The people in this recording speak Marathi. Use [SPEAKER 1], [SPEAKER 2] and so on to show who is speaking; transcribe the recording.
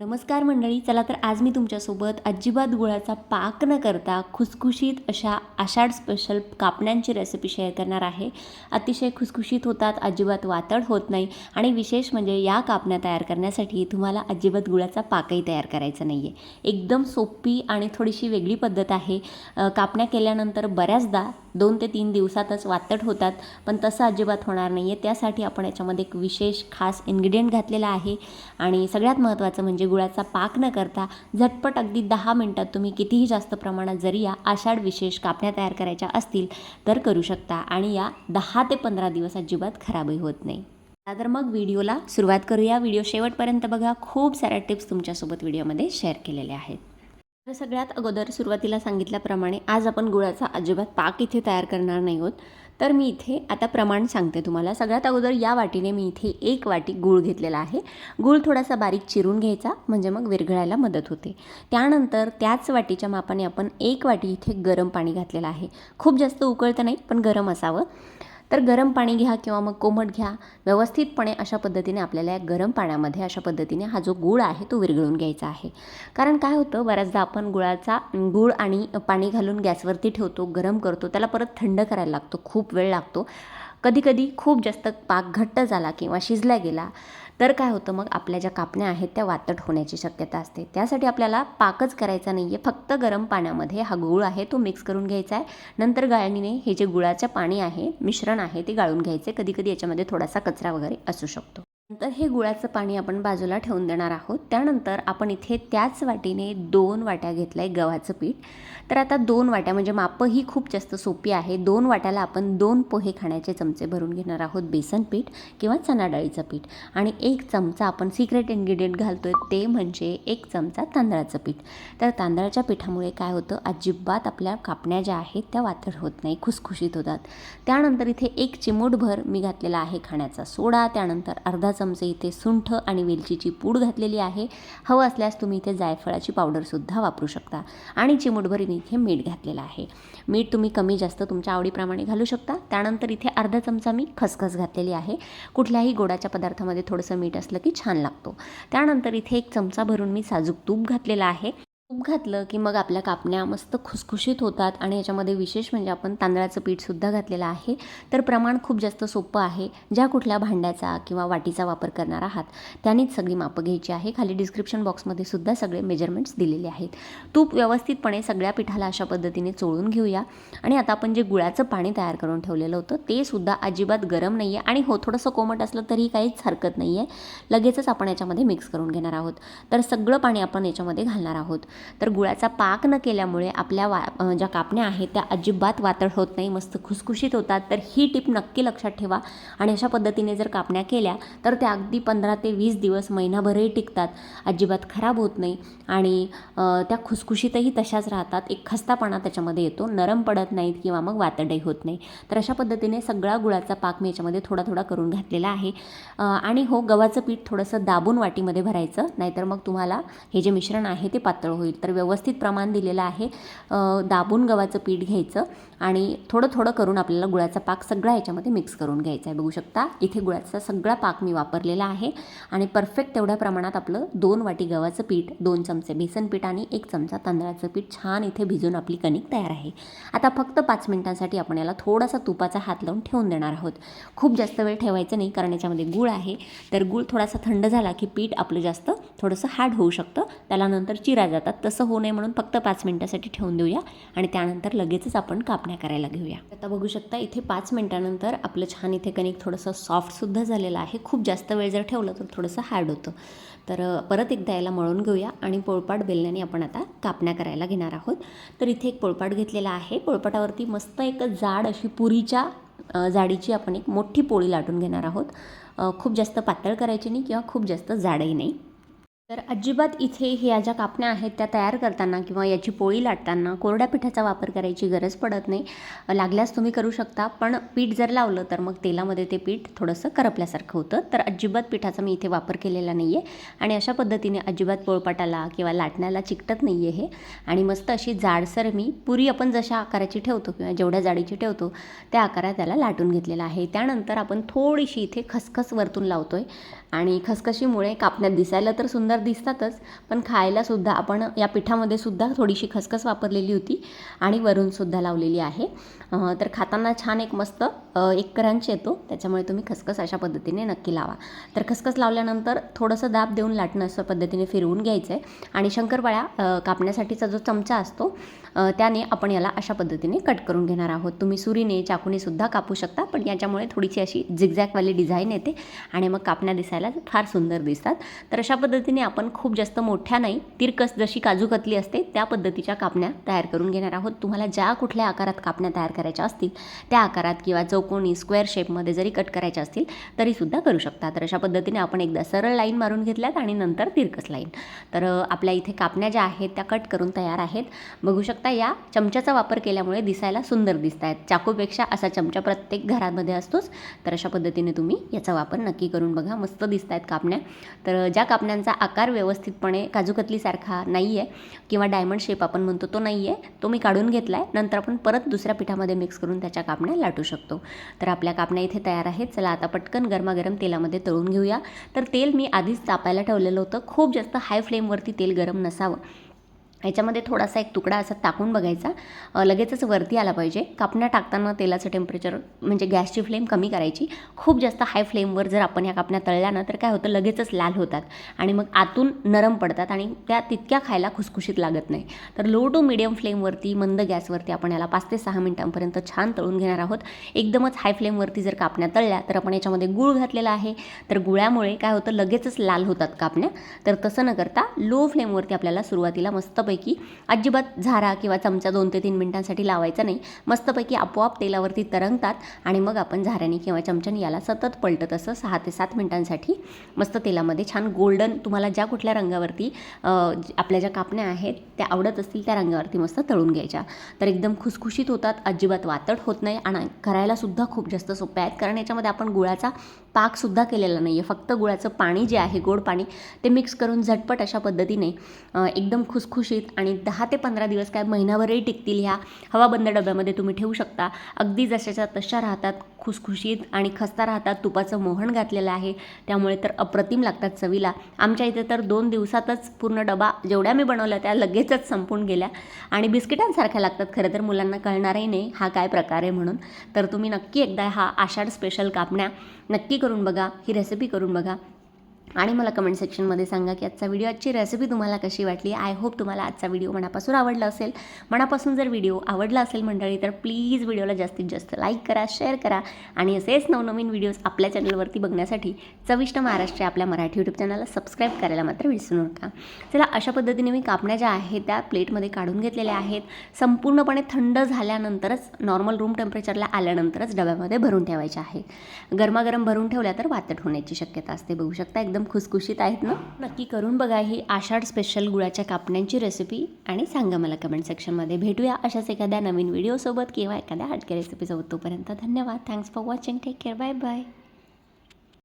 [SPEAKER 1] नमस्कार मंडळी चला तर आज मी तुमच्यासोबत अजिबात गुळाचा पाक न करता खुसखुशीत अशा आषाढ स्पेशल कापण्यांची रेसिपी शेअर करणार आहे. अतिशय खुसखुशीत होतात अजिबात वातड होत नाही आणि विशेष म्हणजे या कापण्या तयार करण्यासाठी तुम्हाला अजिबात गुळाचा पाकही तयार करायचा नाही आहे एकदम सोपी आणि थोडीशी वेगळी पद्धत आहे. कापण्या केल्यानंतर बऱ्याचदा दोन ते तीन दिवसातच वातट होतात पण तसं अजिबात होणार नाही आहे त्यासाठी आपण याच्यामध्ये एक विशेष खास इन्ग्रेडियंट घातलेला आहे. आणि सगळ्यात महत्त्वाचं म्हणजे गुळाचा पाक न करता झटपट अगदी दहा मिनटात तुम्ही कितीही जास्त प्रमाणात जरी या आषाढ विशेष कापण्या तयार करायच्या असतील तर करू शकता आणि या दहा ते पंधरा दिवस अजिबात खराबही होत नाही. तर मग व्हिडिओला सुरुवात करूया. व्हिडिओ शेवटपर्यंत बघा. खूप साऱ्या टिप्स तुमच्यासोबत व्हिडिओमध्ये शेअर केलेल्या आहेत. तर सगळ्यात अगोदर सुरुवातीला सांगितल्याप्रमाणे आज आपण गुळाचा अजिबात पाक इथे तयार करणार नाही आहोत. तर मी इथे आता प्रमाण सांगते तुम्हाला. सगळ्यात अगोदर या वाटीने मी इथे एक वाटी गूळ घेतलेला आहे. गूळ थोडासा बारीक चिरून घ्यायचा म्हणजे मग विरघळायला मदत होते. त्यानंतर त्याच वाटीच्या मापाने आपण एक वाटी इथे गरम पाणी घातलेलं आहे. खूप जास्त उकळतं नाही पण गरम असावं. तर गरम पाणी घ्या किंवा मग कोमट घ्या. व्यवस्थितपणे अशा पद्धतीने आपल्याला या गरम पाण्यामध्ये अशा पद्धतीने हा जो गूळ आहे तो विरघळून घ्यायचा आहे. कारण काय होतं बऱ्याचदा आपण गुळाचा गूळ आणि पाणी घालून गॅसवरती ठेवतो गरम करतो त्याला परत थंड करायला लागतो खूप वेळ लागतो. कधीकधी खूप जास्त पाक घट्ट झाला किंवा शिजला गेला तर काय होतं मग? आपल्या ज्या कापण्या आहेत त्या वातट होण्याची शक्यता असते. त्यासाठी आपल्याला पाकच करायचा नाही आहे फक्त गरम पाण्यामध्ये हा गूळ आहे तो मिक्स करून घ्यायचा आहे. नंतर गाळणीने हे जे गुळाचं पाणी आहे मिश्रण आहे ते गाळून घ्यायचे. कधी कधी याच्यामध्ये थोडासा कचरा वगैरे असू शकतो. नंतर हे गुळाचं पाणी आपण बाजूला ठेवून देणार आहोत. त्यानंतर आपण इथे त्याच वाटीने दोन वाट्या घेतलं आहे गव्हाचं पीठ. तर आता दोन वाट्या म्हणजे मापं ही खूप जास्त सोपी आहे. दोन वाट्याला आपण दोन पोहे खाण्याचे चमचे भरून घेणार आहोत बेसन पीठ किंवा चना डाळीचं पीठ. आणि एक चमचा आपण सिक्रेट इन्ग्रेडियंट घालतो आहे ते म्हणजे एक चमचा तांदळाचं पीठ. तर तांदळाच्या पिठामुळे काय होतं अजिबात आपल्या कापण्या ज्या आहेत त्या वातड होत नाही खुसखुशीत होतात. त्यानंतर इथे एक चिमूटभर मी घातलेला आहे खाण्याचा सोडा. त्यानंतर अर्धा चमचे इथे सुंठ आणि वेलचीची पूड घातलेली आहे. हवं असल्यास तुम्ही इथे जायफळाची पावडरसुद्धा वापरू शकता. आणि चिमूटभर इथे मीठ घातलेलं आहे. मीठ तुम्ही कमी जास्त तुमच्या आवडीप्रमाणे घालू शकता. त्यानंतर इथे अर्धा चमचा मी खसखस घातलेली आहे. कुठल्याही गोडाच्या पदार्थामध्ये थोडंसं मीठ असलं की छान लागतो. त्यानंतर इथे एक चमचा भरून मी साजूक तूप घातलेलं आहे. तूप घातलं की मग आपल्या कापण्या मस्त खुसखुशीत होतात आणि याच्यामध्ये विशेष म्हणजे आपण तांदळाचं पीठसुद्धा घातलेलं आहे. तर प्रमाण खूप जास्त सोपं आहे. ज्या कुठल्या भांड्याचा किंवा वाटीचा वापर करणार आहात त्यानेच सगळी मापं घ्यायची आहे. खाली डिस्क्रिप्शन बॉक्समध्ये सुद्धा सगळे मेजरमेंट्स दिलेले आहेत. तूप व्यवस्थितपणे सगळ्या पिठाला अशा पद्धतीने चोळून घेऊया. आणि आता आपण जे गुळाचं पाणी तयार करून ठेवलेलं होतं ते सुद्धा अजिबात गरम नाही आहे आणि हो थोडंसं कोमट असलं तरी काहीच हरकत नाही आहे लगेचच आपण याच्यामध्ये मिक्स करून घेणार आहोत. तर सगळं पाणी आपण याच्यामध्ये घालणार आहोत. तर गुळाचा पाक न केल्यामुळे आपल्या वा ज्या कापण्या आहेत त्या अजिबात वातळ होत नाही मस्त खुसखुशीत होतात. तर ही टिप नक्की लक्षात ठेवा. आणि अशा पद्धतीने जर कापण्या केल्या तर त्या अगदी पंधरा ते वीस दिवस महिनाभरही टिकतात. अजिबात खराब होत नाही. आणि त्या खुसखुशीतही तशाच राहतात. एक खस्तापणा त्याच्यामध्ये येतो. नरम पडत नाहीत किंवा मग वातडही होत नाही. तर अशा पद्धतीने सगळा गुळाचा पाक मी याच्यामध्ये थोडा थोडा करून घातलेला आहे. आणि हो गव्हाचं पीठ थोडंसं दाबून वाटीमध्ये भरायचं. नाहीतर मग तुम्हाला हे जे मिश्रण आहे ते पातळ होईल. तर व्यवस्थित प्रमाण दिलेलं आहे. दाबून गव्हाचं पीठ घ्यायचं आणि थोडं थोडं करून आपल्याला गुळाचा पाक सगळा याच्यामध्ये मिक्स करून घ्यायचा आहे. बघू शकता इथे गुळाचा सगळा पाक मी वापरलेला आहे आणि परफेक्ट तेवढ्या प्रमाणात आपलं दोन वाटी गव्हाचं पीठ दोन चमचे बेसन पीठ आणि एक चमचा तांदळाचं पीठ छान इथे भिजून आपली कणिक तयार आहे. आता फक्त पाच मिनिटांसाठी आपण याला थोडासा तुपाचा हात लावून ठेवून देणार आहोत. खूप जास्त वेळ ठेवायचं नाही कारण याच्यामध्ये गूळ आहे. तर गूळ थोडासा थंड झाला की पीठ आपलं जास्त थोडंसं हार्ड होऊ शकतं. त्याला नंतर चिरा जातात. तसं होऊ नये म्हणून फक्त पाच मिनटासाठी ठेवून देऊया आणि त्यानंतर लगेचच आपण कापण्या करायला घेऊया. आता बघू शकता इथे पाच मिनटानंतर आपलं छान इथे कणिक थोडंसं सॉफ्टसुद्धा झालेलं आहे. खूप जास्त वेळ जर ठेवलं तर थोडंसं हार्ड होतं. तर परत एकदा याला मळून घेऊया आणि पोळपाट बेलण्याने आपण आता कापण्या करायला घेणार आहोत. तर इथे एक पोळपाट घेतलेला आहे. पोळपाटावरती मस्त एक जाड अशी पुरीच्या जाडीची आपण एक मोठी पोळी लाटून घेणार आहोत. खूप जास्त पातळ करायची नाही किंवा खूप जास्त जाडही नाही. तर अजिबात इथे ह्या ज्या कापण्या आहेत त्या तयार करताना किंवा याची पोळी लाटताना कोरड्या पिठाचा वापर करायची गरज पडत नाही. लागल्यास तुम्ही करू शकता पण पीठ जर लावलं तर मग तेलामध्ये ते पीठ थोडंसं करपल्यासारखं होतं. तर अजिबात पिठाचा मी इथे वापर केलेला नाही आहे आणि अशा पद्धतीने अजिबात पोळपाटाला किंवा लाटण्याला चिकटत नाही आहे हे. आणि मस्त अशी जाडसर मी पुरी आपण जशा आकाराची ठेवतो किंवा जेवढ्या जाडीची ठेवतो त्या आकारात त्याला लाटून घेतलेला आहे. त्यानंतर आपण थोडीशी इथे खसखस वरतून लावतो आहे आणि खसखशीमुळे कापण्यात दिसायला तर सुंदर दिसतातच पण खायलासुद्धा आपण या पिठामध्ये सुद्धा थोडीशी खसखस वापरलेली होती आणि वरूनसुद्धा लावलेली आहे. तर खाताना छान एक मस्त एक क्रंच येतो त्याच्यामुळे तुम्ही खसखस अशा पद्धतीने नक्की लावा. तर खसखस लावल्यानंतर थोडंसं दाब देऊन लाटणं असं पद्धतीने फिरवून घ्यायचं आहे आणि शंकरपाळ्या कापण्यासाठीचा जो चमचा असतो त्याने आपण याला अशा पद्धतीने कट करून घेणार आहोत. तुम्ही सुरीने चाकूने सुद्धा कापू शकता पण याच्यामुळे थोडीशी अशी झिगझॅकवाली डिझाईन येते आणि मग कापण्या दिसायला फार सुंदर दिसतात. तर अशा पद्धतीने आपण खूप जास्त मोठ्या नाही तिरकस जशी काजू कतली असते त्या पद्धतीच्या कापण्या तयार करून घेणार आहोत. तुम्हाला ज्या कुठल्या आकारात कापण्या तयार करायच्या असतील त्या आकारात किंवा चौकोनी स्क्वेअर शेपमध्ये जरी कट करायच्या असतील तरीसुद्धा करू शकता. तर अशा पद्धतीने आपण एकदा सरळ लाईन मारून घेतल्यात आणि नंतर तिरकस लाईन. तर आपल्या इथे कापण्या ज्या आहेत त्या कट करून तयार आहेत. बघू शकता या चमच्याचा वापर केल्यामुळे दिसायला सुंदर दिसत आहेत चाकूपेक्षा असा चमचा प्रत्येक घरामध्ये असतोच. तर अशा पद्धतीने तुम्ही याचा वापर नक्की करून बघा. मस्त दिसत आहेत कापण्या. तर ज्या कापण्यांचा आकार व्यवस्थितपणे काजूकतलीसारखा नाही आहे किंवा डायमंड शेप आपण म्हणतो तो नाही आहे तो मी काढून घेतला आहे नंतर आपण परत दुसऱ्या पिठामध्ये मिक्स करून त्याच्या कापण्या लाटू शकतो. तर आपल्या कापण्या इथे तयार आहेत. चला आता पटकन गरमागरम तेलामध्ये तळून घेऊया. तर तेल मी आधीच तापायला ठेवलेलं होतं. खूप जास्त हाय फ्लेमवरती तेल गरम नसावं. याच्यामध्ये थोडासा एक तुकडा असा टाकून बघायचा. लगेचच वरती आला पाहिजे. कापण्या टाकताना तेलाचं टेम्परेचर म्हणजे गॅसची फ्लेम कमी करायची. खूप जास्त हाय फ्लेमवर जर आपण या कापण्या तळल्या ना तर काय होतं? लगेचच लाल होतात. आणि मग आतून नरम पडतात आणि त्या तितक्या खायला खुसखुशीत लागत नाही. तर लो टू मिडियम फ्लेमवरती मंद गॅसवरती आपण याला पाच ते सहा मिनिटांपर्यंत छान तळून घेणार आहोत. एकदमच हाय फ्लेमवरती जर कापण्या तळल्या तर आपण याच्यामध्ये गूळ घातलेला आहे. तर गुळामुळे काय होतं? लगेचच लाल होतात कापण्या. तर तसं न करता लो फ्लेमवरती आपल्याला सुरुवातीला मस्तपैकी अजिबात झारा किंवा चमचा दोन ते तीन मिनिटांसाठी लावायचा नाही. मस्तपैकी आपोआप तेलावरती तरंगतात आणि मग आपण झाऱ्याने किंवा चमच्याने याला सतत पलटत असं सहा ते सात मिनिटांसाठी मस्त तेलामध्ये छान गोल्डन तुम्हाला ज्या कुठल्या रंगावरती आपल्या ज्या कापण्या आहेत त्या आवडत असतील त्या रंगावरती मस्त तळून घ्यायच्या. तर एकदम खुसखुशीत होतात अजिबात वातट होत नाही आणि करायलासुद्धा खूप जास्त सोप्या आहेत. कारण याच्यामध्ये आपण गुळाचा पाकसुद्धा केलेला नाही आहे फक्त गुळाचं पाणी जे आहे गोड पाणी ते मिक्स करून झटपट अशा पद्धतीने एकदम खुसखुशीत आणि दहा ते पंधरा दिवस काय महिनाभरही टिकतील ह्या हवाबंद डब्यामध्ये तुम्ही ठेवू शकता. अगदी जशाच्या तशा राहतात खुसखुशीत आणि खस्ता राहतात तुपाचं मोहन घातलेलं आहे. त्यामुळे तर अप्रतिम लागतात चवीला. आमच्या इथे तर दोन दिवसातच पूर्ण डबा जेवढ्या मी बनवल्या त्या लगेचच संपून गेल्या. आणि बिस्किटांसारख्या लागतात खरं तर मुलांना कळणारही नाही हा काय प्रकार आहे म्हणून. तर तुम्ही नक्की एकदा हा आषाढ स्पेशल कापण्या नक्की करून बघा ही रेसिपी करून बघा. आणि मला कमेंट सेक्शनमध्ये सांगा की आजचा व्हिडिओ आजची रेसिपी तुम्हाला कशी वाटली? आय होप तुम्हाला आजचा व्हिडिओ मनापासून आवडला असेल. मनापासून जर व्हिडिओ आवडला असेल मंडळी तर प्लीज व्हिडिओला जास्तीत जास्त लाईक करा शेअर करा. आणि असेच नवनवीन व्हिडिओज आपल्या चॅनलवरती बघण्यासाठी चविष्ट महाराष्ट्र आपल्या मराठी यूट्यूब चॅनलला सबस्क्राईब करायला मात्र विसरू नका. चला अशा पद्धतीने मी कापण्या ज्या आहेत त्या प्लेटमध्ये काढून घेतलेल्या आहेत. संपूर्णपणे थंड झाल्यानंतरच नॉर्मल रूम टेम्परेचरला आल्यानंतरच डब्यामध्ये भरून ठेवायच्या आहेत गरमागरम भरून ठेवल्या तर वातट होण्याची शक्यता असते. बघू शकता एकदम खुसखुशीत आहेत ना? नक्की करून बघा ही आषाढ स्पेशल गुळाच्या कापण्यांची रेसिपी आणि सांगा मला कमेंट सेक्शनमध्ये भेटूया अशाच एखाद्या नवीन व्हिडिओसोबत किंवा एखाद्या हटके रेसिपीसोबत तोपर्यंत धन्यवाद. Thanks for watching take care bye bye